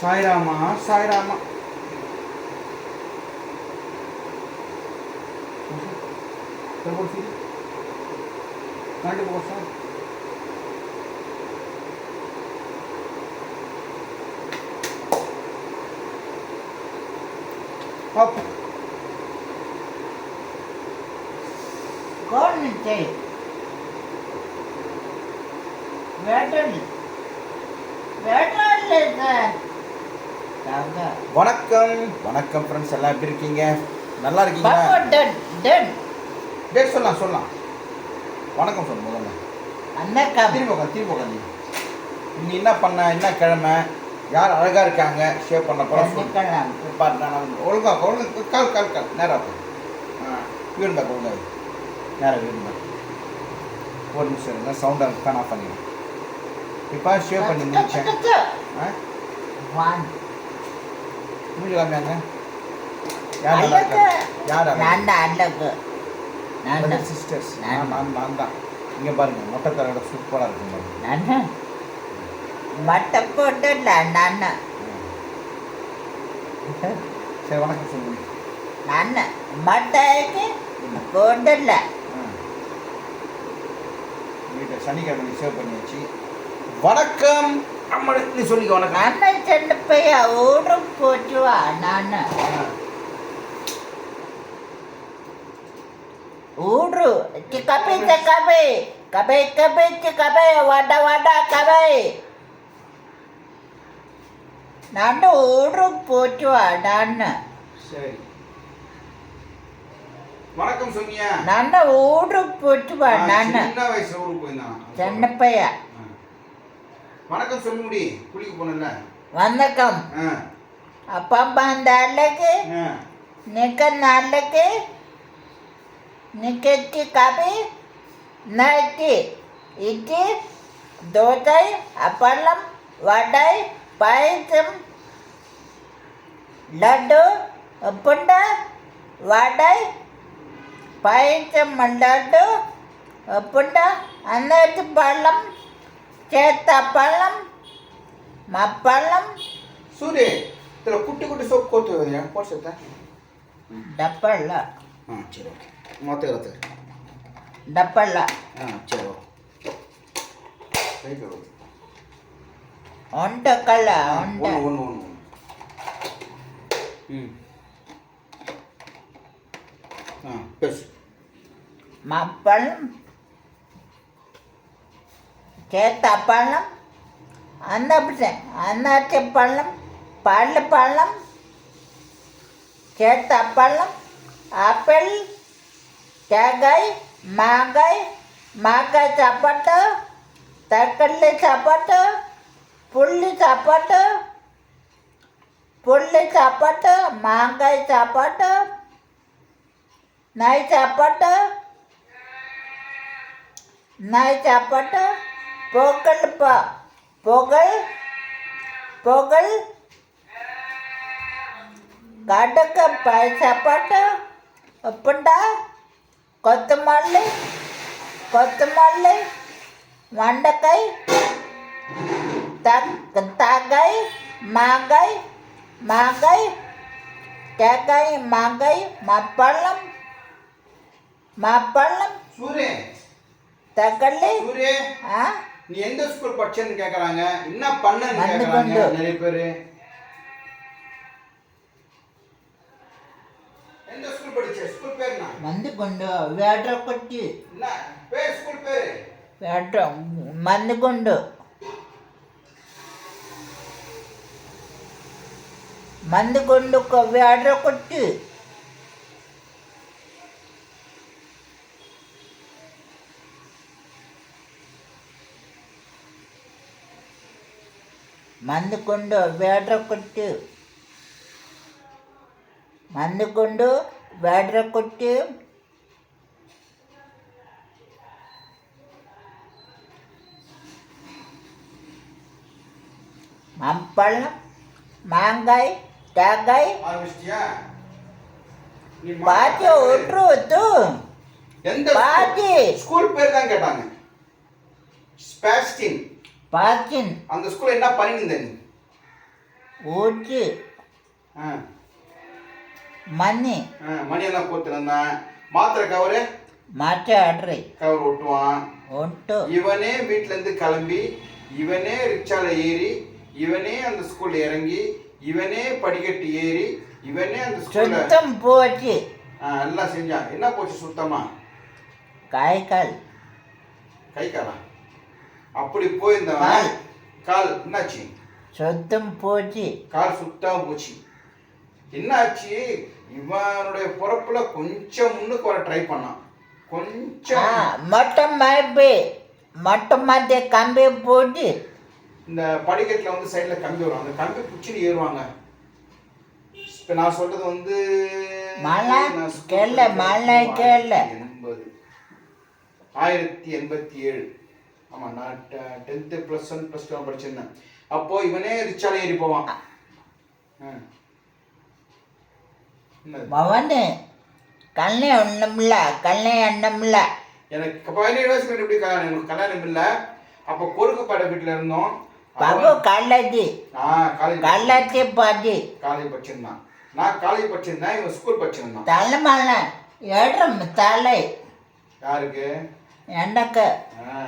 సాయి రామ సాయి రామ దాంట్లో కోసం అప్ గోడ నుంచి వేటండి వేటాడలేదు సార్ வணக்கம். வணக்கம் ஃப்ரெண்ட்ஸ் எல்லாம் எப்படி இருக்கீங்க? நல்லா இருக்கீங்களா? பாப்பா டன் டன் டேட் சொல்லலாம் சொல்லலாம். வணக்கம் சொல்லு முதல்ல. அண்ணக்கா. திரும்ப உட்காந்து திரும்ப உட்காந்து நீ என்ன பண்ண என்ன கிழமை? யார் அழகா இருக்காங்க? ஷேவ் பண்ண போகிறோம் பண்ணிக்கலாம் பாரு நான் ஒழுங்கா ஒழுங்கு கால் கால் கால். நேராக வீடுண்டா ஒழுங்கா நேராக வீடுண்டா ஒரு நிமிஷம் இருங்க சவுண்டை கன் ஆஃப் பண்ணிடுறேன் இப்போ ஷேவ் பண்ணி முடிச்சேன் ஆ? மூஞ்சி காமியாங்க யார் யார் சிஸ்டர்ஸ் நான் நான் தான். இங்கே பாருங்க மொட்டை தரோட சூப்பராக இருக்கும் நான் மட்டை போட்டுல நான் சரி வணக்கம் சொல்லுங்க. நான் மட்டைக்கு போடல வீட்டை சனிக்கிழமை சேவ் பண்ணியாச்சு. வணக்கம். அம்மா நீ சொல்லிக்க வணக்கம் நான் சென்று போய் ஊரு போச்சு வா நான். ஊரு கபி கபி கபி கபி கபி வட வட கபி. நான் ஊரு போச்சு சரி. வணக்கம் சொன்னியா நான் ஊரு போச்சு நான். சின்ன வயசுல ஊருக்கு போயிருந்தான். சென்ன பைய ஆ. வணக்கம் சொல்ல முடி குளிக்க போனல வணக்கம். அப்பா அந்த அழகு நிக்க நாளைக்கு நிக்கச்சி கபி. நைட்டி. இட்லி. தோசை அப்பளம் வடை பாயசம். லட்டு உப்புண்டை வடை பாயசம் லட்டு உப்புண்டை அன்னத்து பழம். சேத்த பழம் மப்பழம் சூரிய இதில் குட்டி குட்டி சோப்பு கோத்து வருது போட்டு சேர்த்தா டப்பல்ல ஆ சரி ஓகே மொத்த இருபத்து டப்பல்ல ஆ சரி ஓகே ரைட் ஓகே ஒண்டக்கல்ல ஒண்ட ஒன்று ஒன்று ஒன்று ம் ஆ பழம் அந்த அன்னாச்சி பழம் பல்லு பழம் சேத்த பழம் ஆப்பிள் தேங்காய் மாங்காய் மாங்காய் சாப்பாட்டு தக்காளி சாப்பாட்டு புள்ளி சாப்பாட்டு புள்ளி சாப்பாட்டு மாங்காய் சாப்பாட்டு நாய் சாப்பாட்டு நாய் சாப்பாட்டு பொங்கல் பா பொங்கல் பொங்கல் கடுக்க சாப்பாட்டு உப்புண்டா கொத்தமல்லி கொத்தமல்லி வெண்டைக்காய் தக் தாங்காய் மாங்காய் மாங்காய் தேங்காய் மாங்காய் சூரிய தக்காளி சூரிய ஆ? நீ எந்த ஸ்கூல் படிச்சேன்னு கேட்குறாங்க என்ன பண்ணன்னு வந்து கேட்குறாங்க கொண்டு. நிறைய பேர் எந்த ஸ்கூல் படிச்ச ஸ்கூல் பேர் என்ன మంది గుండు వేట కొట్టి என்ன பேர் ஸ்கூல் பேர் వేట మంది గుండు మంది గుండు వేట కొట్టి మంది గుండు వేట కొట్టి మంది గుండు వేట కొట్టి மம்பழம் மாங்காய் தேங்காய் ஆரம்பிச்சிட்டியா நீ பாத்தி மாட்டு- விட்டுருவது எந்த பாத்தி ஸ்கூல் பேர் தான் கேட்டாங்க ஸ்பாஸ்டின் பாத்தின் அந்த ஸ்கூல்ல என்ன பண்ணிருந்த நீ? ஊற்றி ஆ. மணி ஆ, மணியெல்லாம் கோத்துருந்தான் மாத்திரை கவரு? மாற்றாடுறி கவர் ஒட்டுவான். ஒட்டு. இவனே வீட்ல இருந்து கிளம்பி இவனே ரிக்ஷால ஏறி இவனே அந்த ஸ்கூல்ல இறங்கி இவனே படிக்கட்டு ஏறி இவனே அந்த ஸ்கூல்ல சுத்தம் போச்சு. எல்லாம் செஞ்சான். என்ன போச்சு சுத்தமா? கை கால் கை காலா? அப்படி போயிருந்தவன் கால். கால் என்னாச்சு? சுத்தம் போச்சு. கால் சுத்தமா போச்சு. என்னாச்சு? இவனுடைய பிறப்புல கொஞ்சம் முன்னுக்கு வர ட்ரை பண்ணான். ஆ கொஞ்சம் மொட்டை மரபு மொட்டை மத்திய கம்பி போட்டு. இந்த படிக்கட்டில் வந்து சைடில் கம்பி வரும் அந்த கம்பி பிடிச்சிட்டு ஏறுவாங்க. இப்போ நான் சொல்றது வந்து மலை நான் கேள, மலை அப்போ கேள. எண்பது. ஆயிரத்தி எண்பத்தி ஏழு. ஆமாம் நான் tenth plus one plus two படிச்சிருந்தேன். அப்போ இவனே ரிச்சால ஏறி போவான். ஆ. மவனு கல்லை ஒண்ணுமில்ல கல்லை எண்ணமில்ல எனக்கு பதினேழு வயசுக்கு எப்படி கல்யாணம்? எனக்கு கல்யாணம் இல்லை. அப்போ கொருக்குப்பாடை வீட்டில் இருந்தோம். பாபு கள்ளதி நான் காலேஜ் கள்ளத்தி பாட்டி. காலேஜ் படிச்சிருந்தான். நான் காலேஜ் படிச்சிருந்தேன் இவன் ஸ்கூல் படிச்சிருந்தான். தலைமல்ல ஏற்றம் தலை. யாருக்கு? எனக்கு ஆ,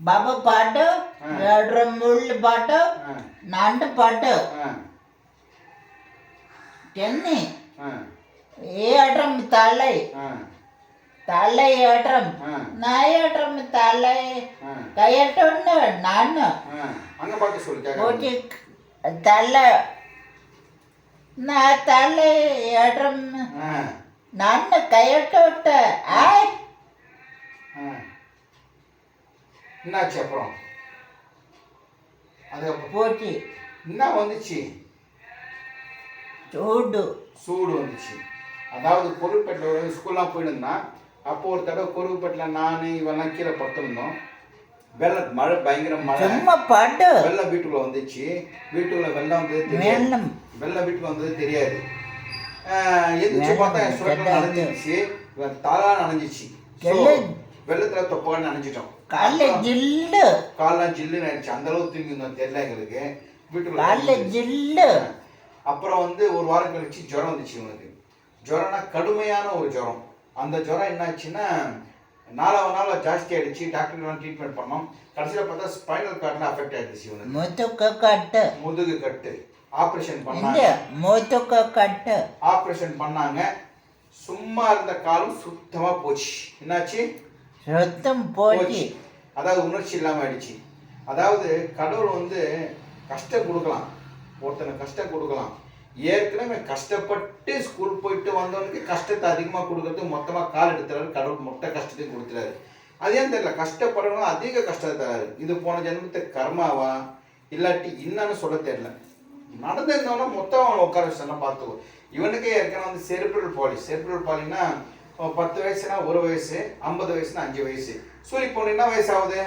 బాబా పాట ముళ్ళు పాట నాంట పాట ఎన్ని ఏ ఆటం తాళై తాళై ఆటం నా ఆటం తాళై కయ్యట నాన్న తల్ల నా తల ఆటం నాన్న కయ్యట ఆయ్ என்னாச்சு அப்புறம்? அது போட்டி என்ன வந்துச்சு? சூடு. சூடு வந்துச்சு. அதாவது கொருப்பேட்டில் ஸ்கூல்லாம் போயிருந்தா அப்போ ஒரு தடவை கொருப்பேட்டில் நான் இவெல்லாம் கீழே படுத்திருந்தோம். வெள்ள மழை பயங்கர மழை. பாட்டு வெள்ளம் வீட்டுக்குள்ள வந்துச்சு. வீட்டுக்குள்ள வெள்ளம் வந்தது தெரியாது. வெள்ளம். வீட்டுக்கு வந்தது தெரியாது. எதிர்த்து பார்த்தா சுரக்கம் நனைஞ்சிருச்சு. தலா நனைஞ்சிச்சு. வெள்ளத்தில் தொப்பாக நனைஞ்சிட்டோம். கால ஜில்லு. கால்லாம் ஜில்லுன்னு ஆயிடுச்சு. அந்த அளவுக்கு தூங்கி இருந்தோம் தெரியல எங்களுக்கு. வீட்டுக்குள்ள கால தூங்கி ஜில்லு. அப்புறம் வந்து ஒரு வாரம் கழிச்சு ஜுரம் வந்துச்சு இவனுக்கு ஜுரம்னா கடுமையான ஒரு ஜுரம். அந்த ஜுரம் என்னாச்சுன்னா நாலாவது நாள் ஜாஸ்தி ஆயிடுச்சு. டாக்டர்லாம் ட்ரீட்மெண்ட் பண்ணோம். கடைசியில் பார்த்தா ஸ்பைனல் கார்டில் அஃபெக்ட் ஆயிடுச்சு இவனுக்கு. முத்துக்கு கட்டு. முதுகு கட்டு. ஆப்ரேஷன் இந்த பண்ணாங்க முத்துக்கு கட்டு. ஆப்ரேஷன் பண்ணாங்க. சும்மா இருந்த காலம் சுத்தமா போச்சு. என்னாச்சு? சுத்தம் போச்சு. அதாவது உணர்ச்சி இல்லாம ஆயிடுச்சு. அதாவது கடவுள் வந்து கஷ்டம் கொடுக்கலாம். ஒருத்தனுக்கு கஷ்டம் கொடுக்கலாம். ஏற்கனவே கஷ்டப்பட்டு ஸ்கூல் போயிட்டு வந்தவனுக்கு கஷ்டத்தை அதிகமாக கொடுக்கறது மொத்தமாக கால் எடுத்துறாரு. கடவுள் மொட்டை கஷ்டத்தையும் கொடுத்துறாரு. அது ஏன் தெரியல? கஷ்டப்படுறவங்க அதிக கஷ்டத்தை தராரு. இது போன ஜென்மத்தை கர்மாவா? இல்லாட்டி என்னன்னு சொல்ல தெரியல. நடந்திருந்தவனா மொத்தம் அவனை உட்கார வச்சுனா பார்த்துக்கோ இவனுக்கே ஏற்கனவே வந்து செரிப்ரல் பாலி. செரிப்ரல் பாலினா பத்து வயசுனா ஒரு வயசு ஐம்பது வயசுனா அஞ்சு வயசு. சூரி பொண்ணு என்ன வயசு ஆகுது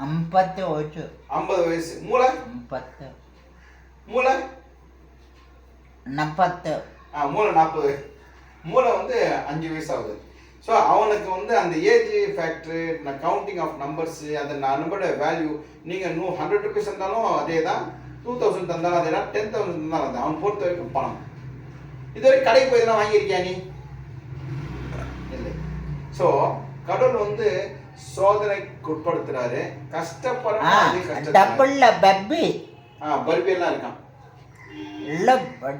ஐம்பத்தி ஒச்சு ஐம்பது வயசு. மூளை? ஐம்பத்து. மூளை? நாற்பத்து ஆ மூளை நாற்பது மூளை வந்து அஞ்சு வயசு ஆகுது ஸோ அவனுக்கு வந்து அந்த age factor counting of numbers அந்த நம்பரோட வேல்யூ நீங்கள் நூ ஹண்ட்ரட் ருபீஸ் தந்தாலும் அதே தான் டூ தௌசண்ட் தந்தாலும் அதே தான் டென் தௌசண்ட் தந்தாலும் அதே. அவன் பொறுத்த வரைக்கும் பணம். இதுவரை கடைக்கு போய் இதெல்லாம் வாங்கியிருக்கியா நீ? ஸோ கடவுள் வந்து சோதனைக்கு உட்படுத்துறாரு ஆ கஷ்டப்படுற அதே கஷ்டத்தை டபுள்ல பெப்பி. ஆ பர்பி எல்லாம் இருக்கான். இல்ல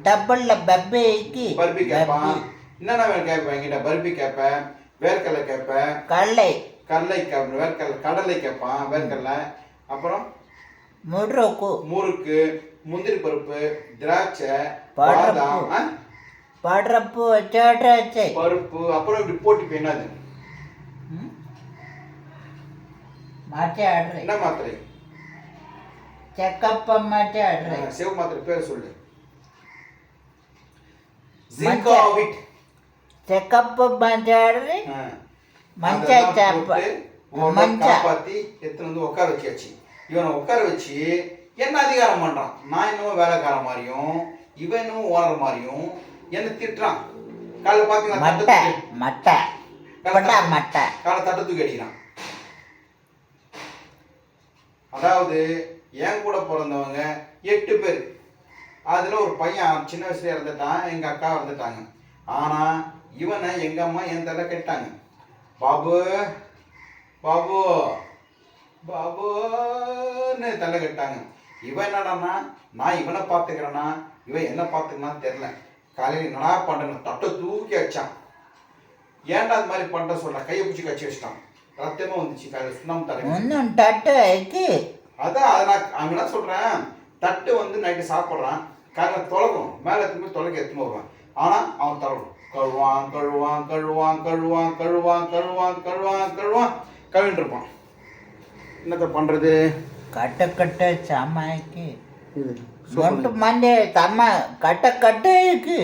டபுள்ல பெப்பிக்கு பர்பி கேட்பான் என்னென்ன கேட்பேன் என்கிட்ட பர்பி கேட்பேன் வேர்க்கடலை கேட்பேன் கடலை. கடலை கேட்பேன் வேர்க்கடலை கடலை கேட்பான் வேர்க்கடலை. அப்புறம் முறுக்கு. முறுக்கு முந்திரி பருப்பு திராட்சை பாதாம். சேட்டாச்சு பருப்பு அப்புறம் இப்படி போட்டு என்னது மாட்டாடுறேன் என்ன மாத்திரை? செக்கப்ப மாட்டாடுறேன் சிவ மாத்திரை பேர் சொல்லு. ஜிங்காவிட் செக்கப்பு மாட்டாடுறேன் ஆ. மஞ்ச சாப்ப மஞ்ச காப்பாத்தி எடுத்துன்னு வந்து உட்கார வச்சியாச்சு இவனை உட்கார வச்சு என்ன அதிகாரம் பண்றான்? நான் என்னமோ வேலைக்காரன் மாதிரியும் இவன் என்னமோ ஓனர் மாதிரியும் என்ன திட்டுறான். காலைல பாத்தீங்கன்னா தட்டை மட்டை. மட்டை. காலை தட்டை தூக்கி அடிக்கிறான். அதாவது என் கூட பிறந்தவங்க எட்டு பேர். அதில் ஒரு பையன் சின்ன வயசுல இறந்துட்டான் எங்கள் அக்கா இறந்துட்டாங்க. ஆனால் இவனை எங்கள் அம்மா என் தலை கட்டாங்க பாபு பாபு பாபுன்னு தலை கட்டாங்க இவன் என்னடான்னா நான் இவனை பார்த்துக்கிறேன்னா இவன் என்ன பார்த்துக்கனான்னு தெரில காலையில் என்னடா பண்ணுறேன்னு தட்டை தூக்கி வச்சான் ஏன்டா அது மாதிரி பண்ணுற சொல்ற கையை பிடிச்சி கச்சி வச்சிட்டான். ரத்தமாக வந்துச்சு சுண்ணாம்பு தடவி ஒன்றும் தட்டு வைக்கு அதான் அதை நான் அவன் என்ன சொல்கிறேன் தட்டு வந்து நைட்டு சாப்பிட்றான். காலையில் தொலைக்கும் மேலே எடுத்துன்னு தொலைக்க எடுத்துன்னு வருவான். ஆனால் அவன் தரணும் கழுவான் கழுவான் கழுவான் கழுவான் கழுவான் கழுவான் கழுவான் கழுவான். கழுவிட்டு இருப்பான். என்னத்த பண்ணுறது கட்ட கட்ட சாமாய்க்கு ஒன்று மந்தி தம்ம கட்ட கட்ட இருக்கு.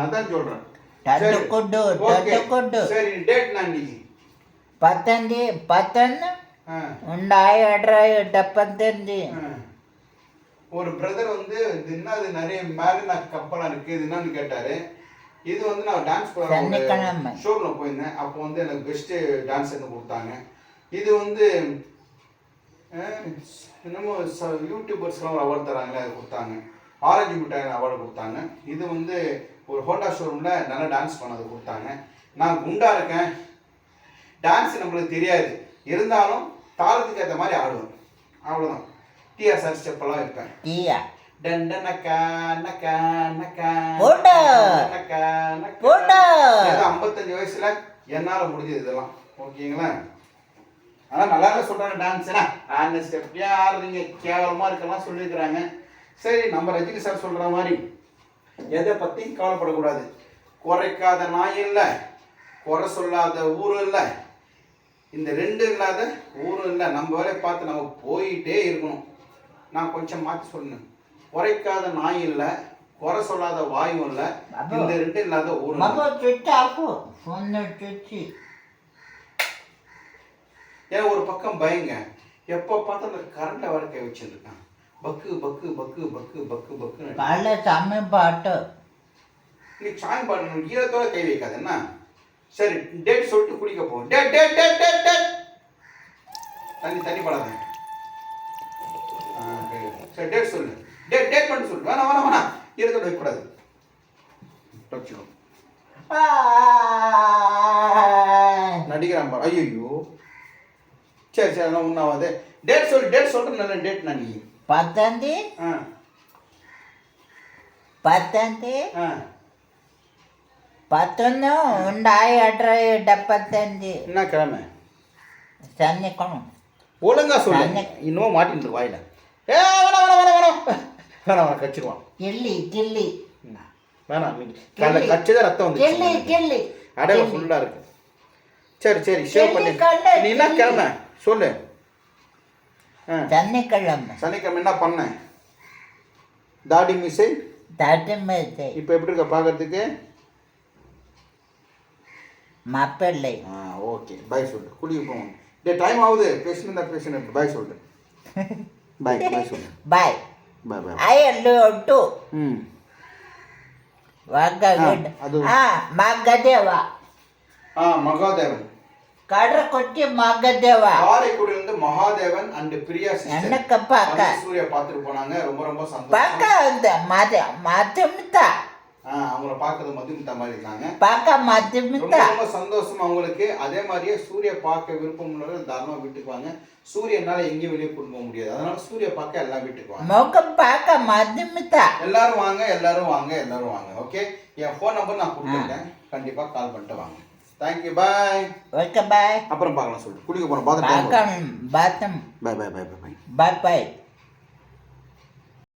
அதான் சொல்கிறேன் தட்டு கொண்டு தட்டு கொண்டு. சரி டேட் நான் இன்னைக்கு പത്തഞ്ച് പത്തൊന്ന് ഉണ്ടായി എടായി ഡപ്പത്തഞ്ച് ஒரு பிரதர் வந்து இது என்ன அது நிறைய மேல கப்பலாக இருக்கு இது என்னன்னு கேட்டார் இது வந்து நான் டான்ஸ் ப்ரோக்ராம் ஷோல போயிருந்தேன் அப்போ வந்து எனக்கு பெஸ்ட் டான்ஸர்னு கொடுத்தாங்க இது வந்து என்னமோ ச யூடியூபர்ஸ்லாம் ஒரு அவார்டு தராங்களே அது கொடுத்தாங்க ஆரஞ்சு மிட்டாய் அவார்டு கொடுத்தாங்க இது வந்து ஒரு ஹோட்டா ஷோரூமில் நல்லா டான்ஸ் பண்ணதை கொடுத்தாங்க நான் குண்டாக இருக்கேன் டான்ஸ் நம்மளுக்கு தெரியாது. இருந்தாலும் தாளத்துக்கு ஏற்ற மாதிரி ஆடுவேன். அவ்வளோதான் டிஆர்எஸ் ஸ்டெப்பெல்லாம் இருப்பேன். ஏதோ 55 வயசுல என்னால முடிஞ்சது இதெல்லாம். ஓகேங்களா? ஆனா நல்லா சொல்றாங்க டான்ஸ் ஆன ஸ்டெப் ஆடுறீங்க. கேவலமா இருக்கலாம் சொல்லியிருக்கிறாங்க. சரி நம்ம ரஜினி சார் சொல்ற மாதிரி எதை பத்தியும் கவலைப்படக்கூடாது. குறைக்காத நாய் இல்லை. குறை சொல்லாத ஊர் இல்லை. இந்த ரெண்டு இல்லாத ஊரும் இல்லை நம்ம வேலையை பார்த்து நம்ம போயிட்டே இருக்கணும். நான் கொஞ்சம் மாற்றி சொல்லணும். குறைக்காத நாய் இல்லை குறை சொல்லாத வாயும் இல்லை இந்த ரெண்டு இல்லாத ஊர் ஏன் ஒரு பக்கம் பயங்க. எப்போ பார்த்து அந்த கரண்டை வர கை வச்சுருக்கான். பக்கு பக்கு பக்கு பக்கு பக்கு பக்கு நல்ல சமயம் பாட்டு நீ சாயம் பாட்டு ஈரத்தோட கை வைக்காது என்ன? சரி டேட் சொல்லிட்டு குடிக்க போ. Dad dad dad dad dad தண்ணி தண்ணி படாத. சரி டேட் சொல்லு. டேட் டேட் பண்ணி சொல்லு. வேணாம் வேணாம் வேணாம். இருக்க வைக்கக்கூடாது வச்சுக்கோ நடிக்கிறான் பாரு. ஐயோ சரி சரி நான் ஒன்றாவது டேட் சொல்லு டேட் சொல்கிறேன் நல்ல டேட் நான் நீ. பத்தாந்தே ஆ. பத்தாந்தே ஆ. പത്തൊന്ന് ഉണ്ടായി എട്ടര ഡപ്പത്തഞ്ച് என்ன கிழமை സന്നിക്കണം ஒழுங்கா சொல்லு இன்னமும் மாட்டின்னு இருக்கு வாயில ஏ வேணாம் வேணாம் வேணாம் வேணாம் வேணாம் வேணாம் கடிச்சிடுவான் കിള്ളി കിള്ളി. வேணாம் கல்ல கடிச்சதே ரத்தம் കിള്ളി. வந்து കിള്ളി அடவை ஃபுல்லா இருக்கு சரி சரி ஷேவ் பண்ணி கல்லு, நீ என்ன கல்லு. கிழமை சொல்லு ஆ சனிக்கிழமை சனிக்கிழமை என்ன பண்ணேன் தாடி மிஸ்ஸு தட்டுமத்தை இப்போ எப்படி இருக்க பார்க்கறதுக்கு மப்பிள்ளை ஆ ஓகே. பாய் சொல்லு குளிக்க போவோம். டே டைம் ஆகுது. பேசணும் தான் பேசணும் பாய் சொல்லு பாய் பாய் சொல்லு பாய் பாய் பாய் ஐ எல்லு ஒட்டு ம். வங்ககட் ஆ மகதேவ. ஆ மகாதேவன். கடற்கொச்சி மகாதேவா. காரைக்குடியிலிருந்து மகாதேவன் அண்ட் பிரியா என்னக்கப்பா சூர்யா பார்த்துட்டு போனாங்க. ரொம்ப ரொம்ப சந்தோஷம். பக்கம் இந்த மதம் மதம் தான் அவங்கள பார்க்கறது மதுமிதா மாதிரி இருக்காங்க. பார்க்க மதுமிதா ரொம்ப சந்தோஷம் அவங்களுக்கு. அதே மாதிரியே சூரிய பார்க்க விருப்பம் உள்ளவர்கள் தாராளமாக வீட்டுக்கு வாங்க. சூரியனால எங்கேயும் வெளியே கொண்டு போக முடியாது. அதனால சூரிய பார்க்க எல்லாம் வீட்டுக்கு வாங்க. முகம் பார்க்க மதுமிதா எல்லாரும் வாங்க எல்லாரும் வாங்க எல்லாரும் வாங்க. ஓகே என் ஃபோன் நம்பர் நான் கொடுத்துட்டேன் கண்டிப்பாக கால் பண்ணிட்டு வாங்க. Thank you bye okay bye அப்புறம் பார்க்கலாம் சொல்லு. குளிக்க போகிறோம் bathroom bathroom. Bye bye bye bye bye bye